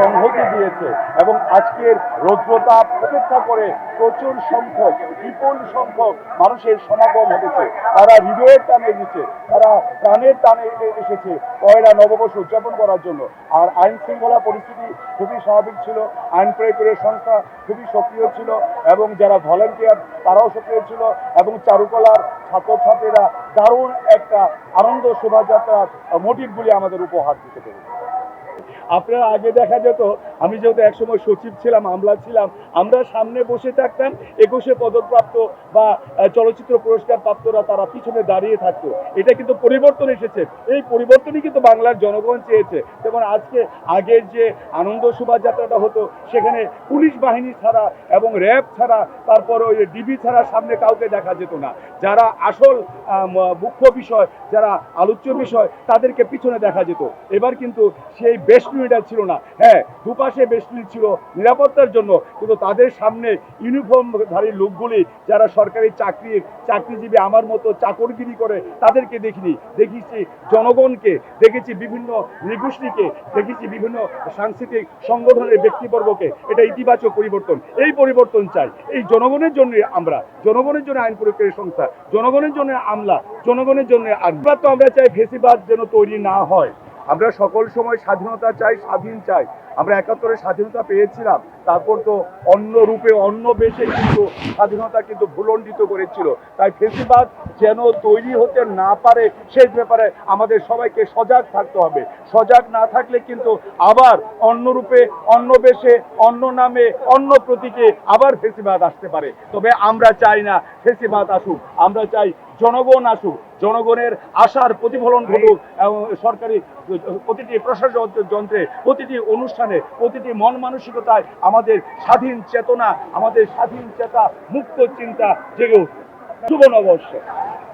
সংহতি দিয়েছে এবং আজকের রৌদ্রতাপ উপেক্ষা করে প্রচুর সংখ্যক, বিপুল সংখ্যক মানুষের সমাগম ঘটেছে তারা হৃদয়ের টানে এসেছে তারা প্রাণের টানে এসেছে পয়লা নববর্ষ উদযাপন করার জন্য। আর আইন শৃঙ্খলা পরিস্থিতি খুবই স্বাভাবিক ছিল, আইন প্রয়োগের সংস্থা খুবই সক্রিয় ছিল এবং যারা ভলেন্টিয়ার তারাও সক্রিয় ছিল এবং চারুকলার ছাত্রছাত্রীরা দারুণ একটা আনন্দ শোভাযাত্রার মোটিভগুলি আমাদের উপহার দিতে পেরেছে। আপনারা আগে দেখা যেত, আমি যেহেতু একসময় সচিব ছিলাম, আমলা ছিলাম, আমরা সামনে বসে থাকতাম, একুশে পদকপ্রাপ্ত বা চলচ্চিত্র পুরস্কার প্রাপ্তরা তারা পিছনে দাঁড়িয়ে থাকতো। এটা কিন্তু পরিবর্তন এসেছে। এই পরিবর্তনই কিন্তু বাংলার জনগণ চেয়েছে। যেমন আজকে আগের যে আনন্দ শোভাযাত্রাটা হতো, সেখানে পুলিশ বাহিনী ছাড়া এবং র্যাব ছাড়া, তারপর ওই ডিবি ছাড়া সামনে কাউকে দেখা যেত না। যারা আসল মুখ্য বিষয়, যারা আলোচ্য বিষয়, তাদেরকে পিছনে দেখা যেত। এবার কিন্তু সেই বেষ্টনীটা ছিল না। হ্যাঁ দুপাশে বেষ্টনী ছিল নিরাপত্তার জন্য। কিন্তু তাদের সামনে ইউনিফর্মধারী লোকগুলি যারা সরকারি চাকরির চাকরিজীবী আমার মতো চাকরগিরি করে, তাদেরকে দেখিনি। দেখেছি জনগণকে, দেখেছি বিভিন্ন নৃগোষ্ঠীকে, দেখেছি বিভিন্ন সাংস্কৃতিক সংগঠনের ব্যক্তিবর্গকে। এটা ইতিবাচক পরিবর্তন। এই পরিবর্তন চাই। এই জনগণের জন্য আমরা, জনগণের জন্য আইন প্রয়োগকারী সংস্থা, জনগণের জন্য আমলা, জনগণের জন্য আমরা তো, আমরা চাই ফেসিবাদ যেন তৈরি না হয়। আমরা সকল সময় স্বাধীনতা চাই, স্বাধীন চাই। আমরা একাত্তরে স্বাধীনতা পেয়েছিলাম, তারপর তো অন্য রূপে, অন্য বেশে কিন্তু স্বাধীনতা কিন্তু ভুলণ্ডিত করেছিল। তাই ফেসিবাদ যেন তৈরি হতে না পারে সেই ব্যাপারে আমাদের সবাইকে সজাগ থাকতে হবে। সজাগ না থাকলে কিন্তু আবার অন্য রূপে, অন্য বেশে, অন্য নামে, অন্য প্রতীকে আবার ফেসিবাদ আসতে পারে। তবে আমরা চাই না ফেসিবাদ আসুক, আমরা চাই জনগণ আসুক, জনগণের আশার প্রতিফলন ঘটুক সরকারি প্রতিটি প্রশাসন যন্ত্রে, প্রতিটি অনুষ্ঠানে, প্রতিটি মন মানসিকতায় আমাদের স্বাধীন চেতনা, আমাদের স্বাধীন চেতা, মুক্ত চিন্তা জেগে উঠুক। শুভ নববর্ষ।